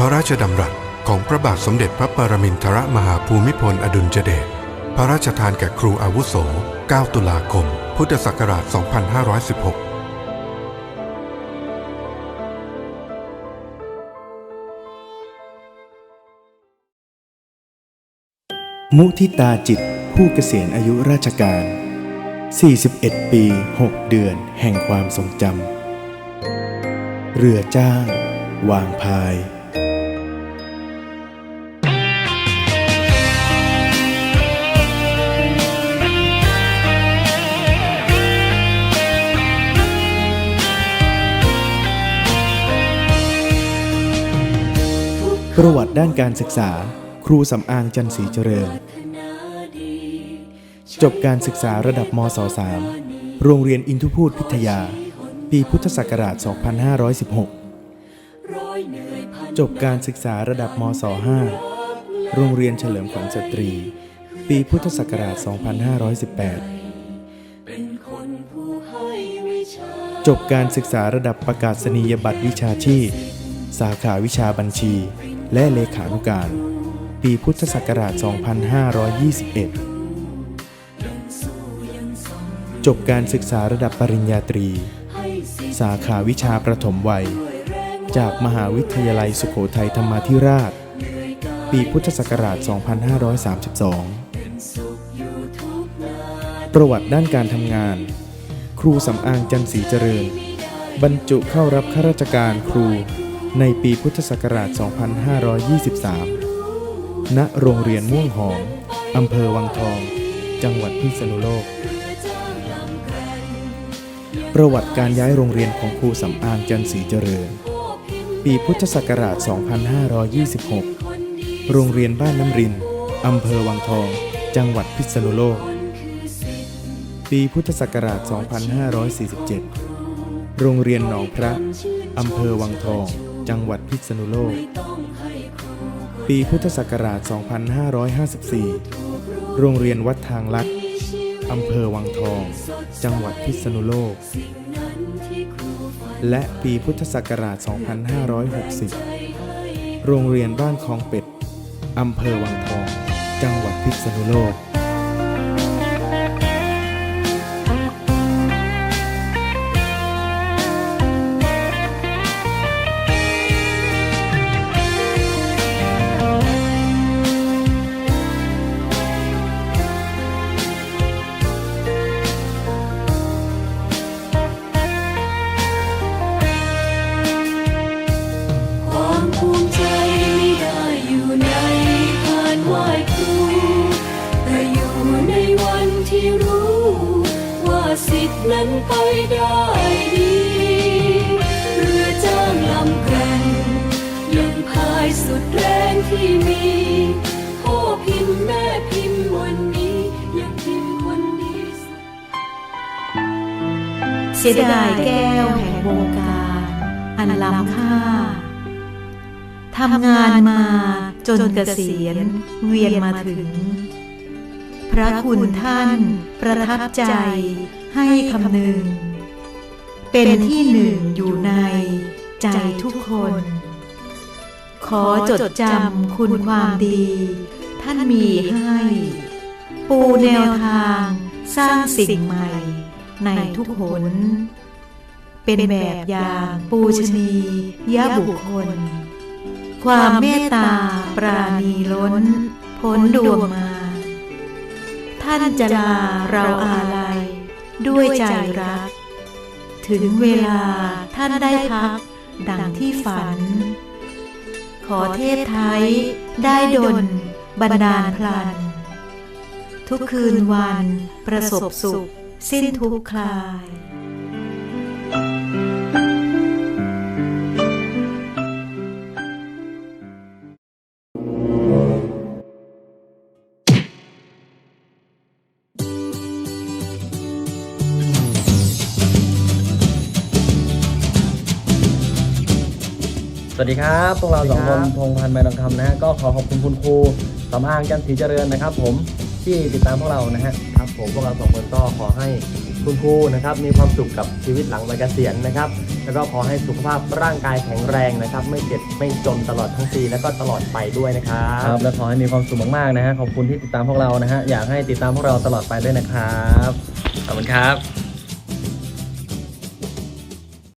ระราชดำรัสของพระบาทสมเด็จพระปรมินทรมหาภูมิพลอดุลยเดช พระราชทานแก่ครูอาวุโส 9 ตุลาคม พุทธศักราช 2516มุทิตาจิตผู้เกษียณอายุราชการ 41 ปี 6 เดือนแห่งความทรงจำ เรือจ้าง วางพาย ประวัติด้านการศึกษา ครูสำอางจันทร์ศรีเจริญ จบการศึกษาระดับมศ .3 โรงเรียนอินทุพูดพิทยา ปีพุทธศักราช 2516 จบการศึกษาระดับมศ .5 โรงเรียนเฉลิมขวัญสตรี ปีพุทธศักราช 2518 จบการศึกษาระดับประกาศนียบัตรวิชาชีพ สาขาวิชาบัญชี และเลขานุการ ปีพุทธศักราช 2521 จบการศึกษาระดับปริญญาตรี สาขาวิชาประถมวัย จากมหาวิทยาลัยสุโขทัยธรรมาธิราช ปีพุทธศักราช 2532 ประวัติด้านการทำงาน ครูสำอางจันทร์ศรีเจริญ บรรจุเข้ารับข้าราชการครู ในปีพุทธศักราช 2523 ณ โรงเรียนม่วงหอม อำเภอวังทอง จังหวัดพิษณุโลก ประวัติการย้ายโรงเรียนของครูสำอางจันศรีเจริญ ปีพุทธศักราช 2526 โรงเรียนบ้านน้ำริน อำเภอวังทอง จังหวัดพิษณุโลก ปีพุทธศักราช 2547 โรงเรียนหนองพระ อำเภอวังทอง จังหวัดพิษณุโลก ปีพุทธศักราช 2554 โรงเรียนวัดทางลัดอำเภอวังทอง จังหวัดพิษณุโลก และปีพุทธศักราช 2560 โรงเรียนบ้านคลองเป็ดอำเภอวังทอง จังหวัดพิษณุโลก สิทธิ์นั้นไปได้ดีเรือจ้างลำแกร่งยังพายสุดแรงที่มีพ่อพิมพ์แม่พิมพ์วันนี้ยังพิมพ์คนดีสุดเสียดายแก้วแห่งวงการ อันล้ำค่าทำงานมาจนเกษียณเวียนมาถึง พระคุณท่านประทับใจ ให้คำนึง เป็นที่หนึ่งอยู่ในใจทุกคน ขอจดจำคุณความดี ท่านมีให้ ปูแนวทางสร้างสิ่งใหม่ ในทุกหน เป็นแบบอย่างปูชนียบุคคล ความเมตตาปราณีล้น พ้นดวงมา ท่านจะลาเราอาลัย ด้วยใจรัก ถึงเวลาท่านได้พัก ดังที่ฝัน ขอเทพไทยได้ดลบันดาลพลัน ทุกคืนวันประสบสุข สิ้นทุกข์คลาย วัสดีครับ พวกเราสองคนพงพันธ์ใบทองคำนะฮะก็ขอขอบคุณคุณครูสำอางจันทร์ศรีเจริญนะครับ ผมที่ติดตามพวกเรานะฮะครับผมพวกเราสองคนก็ขอให้คุณครูนะครับมีความสุขกับชีวิตหลังวัยเกษียณนะครับ แล้วก็ขอให้สุขภาพร่างกายแข็งแรงนะครับ ไม่เจ็บไม่จนตลอดทั้งปีแล้วก็ตลอดไปด้วยนะครับครับและขอให้มีความสุขมากๆนะฮะขอบคุณที่ติดตามพวกเรานะฮะอยากให้ติดตามพวกเราตลอดไปด้วยนะครับขอบคุณครับ